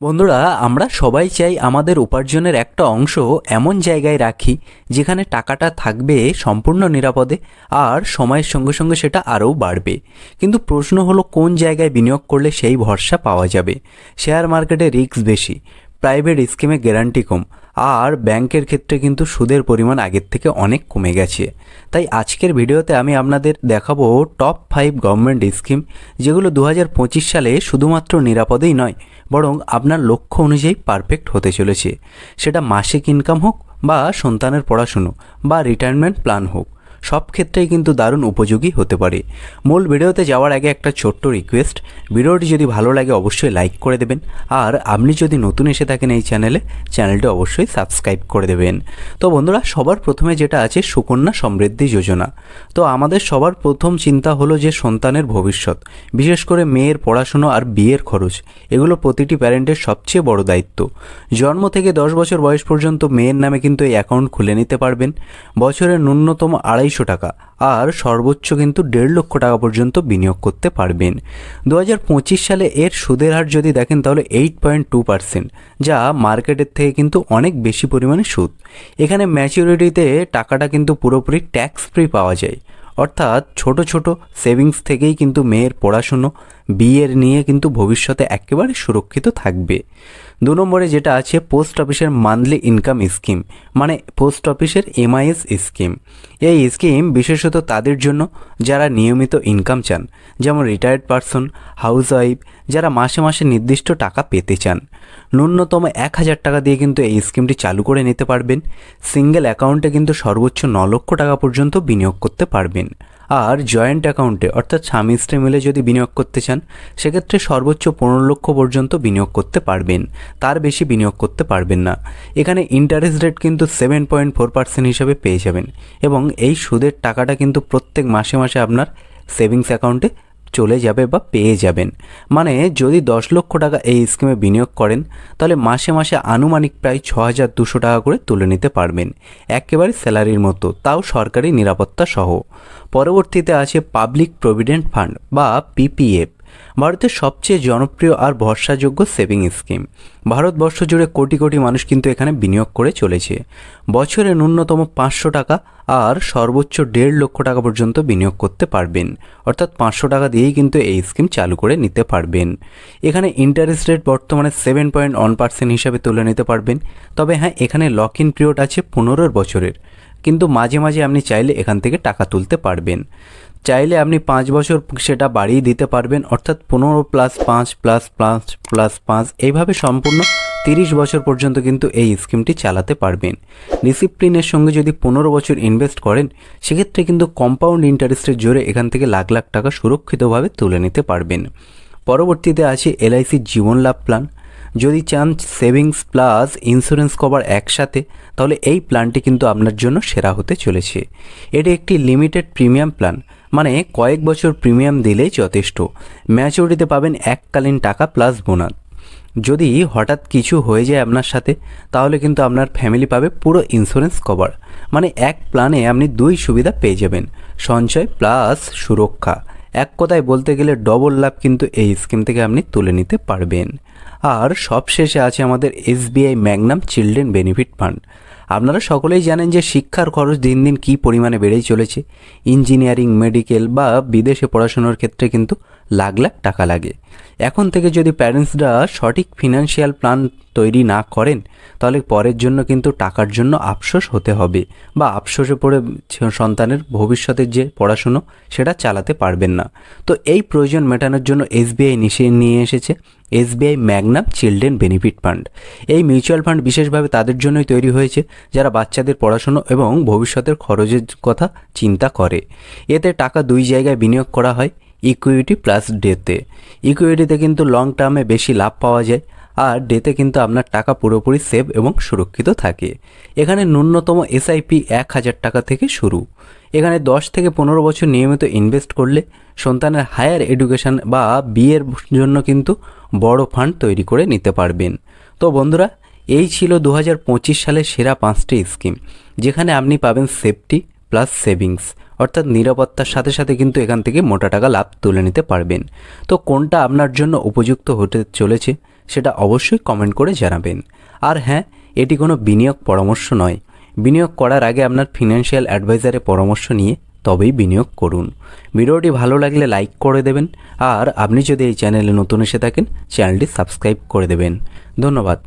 বন্ধুরা, আমরা সবাই চাই আমাদের উপার্জনের একটা অংশ এমন জায়গায় রাখি যেখানে টাকাটা থাকবে সম্পূর্ণ নিরাপদে আর সময়ের সঙ্গে সঙ্গে সেটা আরও বাড়বে। কিন্তু প্রশ্ন হলো, কোন জায়গায় বিনিয়োগ করলে সেই ভরসা পাওয়া যাবে? শেয়ার মার্কেটে রিস্ক বেশি, প্রাইভেট স্কিমে গ্যারান্টি কম, আর ব্যাংকের ক্ষেত্রে কিন্তু সুদের পরিমাণ আগের থেকে অনেক কমে গেছে। তাই আজকের ভিডিওতে আমি আপনাদের দেখাবো টপ ফাইভ গভর্নমেন্ট স্কিম যেগুলো দু হাজার পঁচিশ সালে শুধুমাত্র নিরাপদেই নয় বরং আপনার লক্ষ্য অনুযায়ী পারফেক্ট হতে চলেছে। সেটা মাসিক ইনকাম হোক বা সন্তানের পড়াশুনো বা রিটায়ারমেন্ট প্ল্যান হোক। সব ক্ষেত্রেই কিন্তু দারুণ উপযোগী হতে পারে। মূল ভিডিওতে যাওয়ার আগে একটা ছোট্ট রিকোয়েস্ট ভিডিওটি যদি ভালো লাগে অবশ্যই লাইক করে দেবেন, আর আপনি যদি নতুন এসে থাকেন এই চ্যানেলে চ্যানেলটি অবশ্যই সাবস্ক্রাইব করে দেবেন। তো বন্ধুরা, সবার প্রথমে যেটা আছে, সুকন্যা সমৃদ্ধি যোজনা। তো আমাদের সবার প্রথম চিন্তা হলো যে সন্তানের ভবিষ্যৎ, বিশেষ করে মেয়ের পড়াশুনো আর বিয়ের খরচ, এগুলো প্রতিটি প্যারেন্টের সবচেয়ে বড় দায়িত্ব। জন্ম থেকে দশ বছর বয়স পর্যন্ত মেয়ের নামে কিন্তু এই অ্যাকাউন্ট খুলে নিতে পারবেন। বছরের ন্যূনতম আড়াইশো টাকা আর সর্বোচ্চ কিন্তু দেড় লক্ষ টাকা পর্যন্ত বিনিয়োগ করতে পারবেন। দু হাজার পঁচিশ সালে এর সুদের হার যদি দেখেন তাহলে এইট পয়েন্ট টু পার্সেন্ট যা মার্কেটের থেকে কিন্তু অনেক বেশি পরিমাণে সুদ। এখানে ম্যাচিউরিটিতে টাকাটা কিন্তু পুরোপুরি ট্যাক্স ফ্রি পাওয়া যায়। অর্থাৎ ছোট ছোট সেভিংস থেকেই কিন্তু মেয়ের পড়াশুনো, বিয়ের নিয়ে কিন্তু ভবিষ্যতে একেবারে সুরক্ষিত থাকবে। দু নম্বরে যেটা আছে পোস্ট অফিসের মান্থলি ইনকাম স্কিম মানে পোস্ট অফিসের এমআইএস স্কিম এই স্কিম বিশেষত তাদের জন্য যারা নিয়মিত ইনকাম চান, যেমন রিটায়ার্ড পারসন হাউস ওয়াইফ যারা মাসে মাসে নির্দিষ্ট টাকা পেতে চান। ন্যূনতম এক হাজার টাকা দিয়ে কিন্তু এই স্কিমটি চালু করে নিতে পারবেন। সিঙ্গেল অ্যাকাউন্টে কিন্তু সর্বোচ্চ ন লক্ষ টাকা পর্যন্ত বিনিয়োগ করতে পারবেন। আর জয়েন্ট অ্যাকাউন্টে অর্থাৎ স্বামী স্ত্রী মিলে যদি বিনিয়োগ করতে চান, সেক্ষেত্রে সর্বোচ্চ পনেরো লক্ষ পর্যন্ত বিনিয়োগ করতে পারবেন। তার বেশি বিনিয়োগ করতে পারবেন না। এখানে ইন্টারেস্ট রেট কিন্তু সেভেন পয়েন্ট ফোর পার্সেন্ট হিসাবে পেয়ে যাবেন। এবং এই সুদের টাকাটা কিন্তু প্রত্যেক মাসে মাসে আপনার সেভিংস অ্যাকাউন্টে চলে যাবে বা পেয়ে যাবেন। মানে যদি দশ লক্ষ টাকা এই স্কিমে বিনিয়োগ করেন, তাহলে মাসে মাসে আনুমানিক প্রায় ছ হাজার দুশো টাকা করে তুলে নিতে পারবেন। একেবারে স্যালারির মতো, তাও সরকারি নিরাপত্তা সহ। পরবর্তীতে আছে পাবলিক প্রভিডেন্ট ফান্ড বা পিপিএফ ভারতের সবচেয়ে জনপ্রিয় আর ভরসাযোগ্য সেভিং স্কিম ভারতবর্ষ জুড়ে কোটি কোটি মানুষ কিন্তু এখানে বিনিয়োগ করে চলেছে। বছরে ন্যূনতম পাঁচশো টাকা আর সর্বোচ্চ দেড় লক্ষ টাকা পর্যন্ত বিনিয়োগ করতে পারবেন। অর্থাৎ পাঁচশো টাকা দিয়েই কিন্তু এই স্কিম চালু করে নিতে পারবেন। এখানে ইন্টারেস্ট রেট বর্তমানে সেভেন পয়েন্ট ওয়ান পার্সেন্ট হিসাবে তুলে নিতে পারবেন। তবে হ্যাঁ এখানে লক ইন পিরিয়ড আছে পনেরো বছরের। কিন্তু মাঝে মাঝে আপনি চাইলে এখান থেকে টাকা তুলতে পারবেন। চাইলে আপনি পাঁচ বছর সেটা বাড়িয়ে দিতে পারবেন, অর্থাৎ পনেরো প্লাস পাঁচ প্লাস পাঁচ প্লাস পাঁচ, এইভাবে সম্পূর্ণ তিরিশ বছর পর্যন্ত কিন্তু এই স্কিমটি চালাতে পারবেন। ডিসিপ্লিনের সঙ্গে যদি পনেরো বছর ইনভেস্ট করেন, সেক্ষেত্রে কিন্তু কম্পাউন্ড ইন্টারেস্টের জোরে এখান থেকে লাখ লাখ টাকা সুরক্ষিতভাবে তুলে নিতে পারবেন। পরবর্তীতে আছে এলআইসি জীবন লাভ প্ল্যান যদি চান সেভিংস প্লাস ইন্স্যুরেন্স কভার একসাথে, তাহলে এই প্ল্যানটি কিন্তু আপনার জন্য সেরা হতে চলেছে। এটি একটি লিমিটেড প্রিমিয়াম প্ল্যান মানে কয়েক বছর প্রিমিয়াম দিলে যথেষ্ট। ম্যাচুরিটিতে পাবেন এককালীন টাকা প্লাস বোনাস। যদি হঠাৎ কিছু হয়ে যায় আপনার সাথে, তাহলে কিন্তু আপনার ফ্যামিলি পাবে পুরো ইন্স্যুরেন্স কভার মানে এক প্ল্যানে আপনি দুই সুবিধা পেয়ে যাবেন, সঞ্চয় প্লাস সুরক্ষা। এক কথায় বলতে গেলে ডবল লাভ কিন্তু এই স্কিম থেকে আপনি তুলে নিতে পারবেন। আর সবশেষে আছে আমাদের SBI Magnum children benefit fund আপনারা সকলেই জানেন যে শিক্ষার খরচ দিন দিন কী পরিমাণে বেড়েই চলেছে। ইঞ্জিনিয়ারিং মেডিকেল বা বিদেশে পড়াশোনার ক্ষেত্রে কিন্তু লাখ লাখ টাকা লাগে। এখন থেকে যদি প্যারেন্টসরা সঠিক ফিনান্সিয়াল প্ল্যান তৈরি না করেন, তাহলে পরের জন্য কিন্তু টাকার জন্য আফসোস হতে হবে বা আফসোসে পড়ে সন্তানের ভবিষ্যতের যে পড়াশুনো, সেটা চালাতে পারবেন না। তো এই প্রয়োজন মেটানোর জন্য এসবিআই নিয়ে এসেছে SBI Magnum children benefit fund. এই মিউচুয়াল ফান্ড বিশেষভাবে তাদের জন্যই তৈরি হয়েছে, যারা বাচ্চাদের পড়াশুনো এবং ভবিষ্যতের খরচের কথা চিন্তা করে। এতে টাকা দুই জায়গায় বিনিয়োগ করা হয় ইকুইটি প্লাস ডেতে ইকুইটিতে কিন্তু লং টার্মে বেশি লাভ পাওয়া যায়, আর ডেতে কিন্তু আপনার টাকা পুরোপুরি সেভ এবং সুরক্ষিত থাকে। এখানে ন্যূনতম এসআইপি এক হাজার টাকা থেকে শুরু। এখানে দশ থেকে পনেরো বছর নিয়মিত ইনভেস্ট করলে সন্তানের হায়ার এডুকেশন বা বিয়ের জন্য কিন্তু বড় ফান্ড তৈরি করে নিতে পারবেন। তো বন্ধুরা, এই ছিল দু হাজার পঁচিশ সালের সেরা পাঁচটি স্কিম যেখানে আপনি পাবেন সেফটি প্লাস সেভিংস অর্থাৎ নিরাপত্তার সাথে সাথে কিন্তু এখান থেকে মোটা টাকা লাভ তুলে নিতে পারবেন। তো কোনটা আপনার জন্য উপযুক্ত হতে চলেছে সেটা অবশ্যই কমেন্ট করে জানাবেন। আর হ্যাঁ এটি কোনো বিনিয়োগ পরামর্শ নয়। বিনিয়োগ করার আগে আপনার ফিনান্সিয়াল অ্যাডভাইজারের পরামর্শ নিয়ে তবেই বিনিয়োগ করুন। ভিডিওটি ভালো লাগলে লাইক করে দেবেন। আর আপনি যদি এই চ্যানেলে নতুন এসে থাকেন, চ্যানেলটি সাবস্ক্রাইব করে দেবেন। ধন্যবাদ।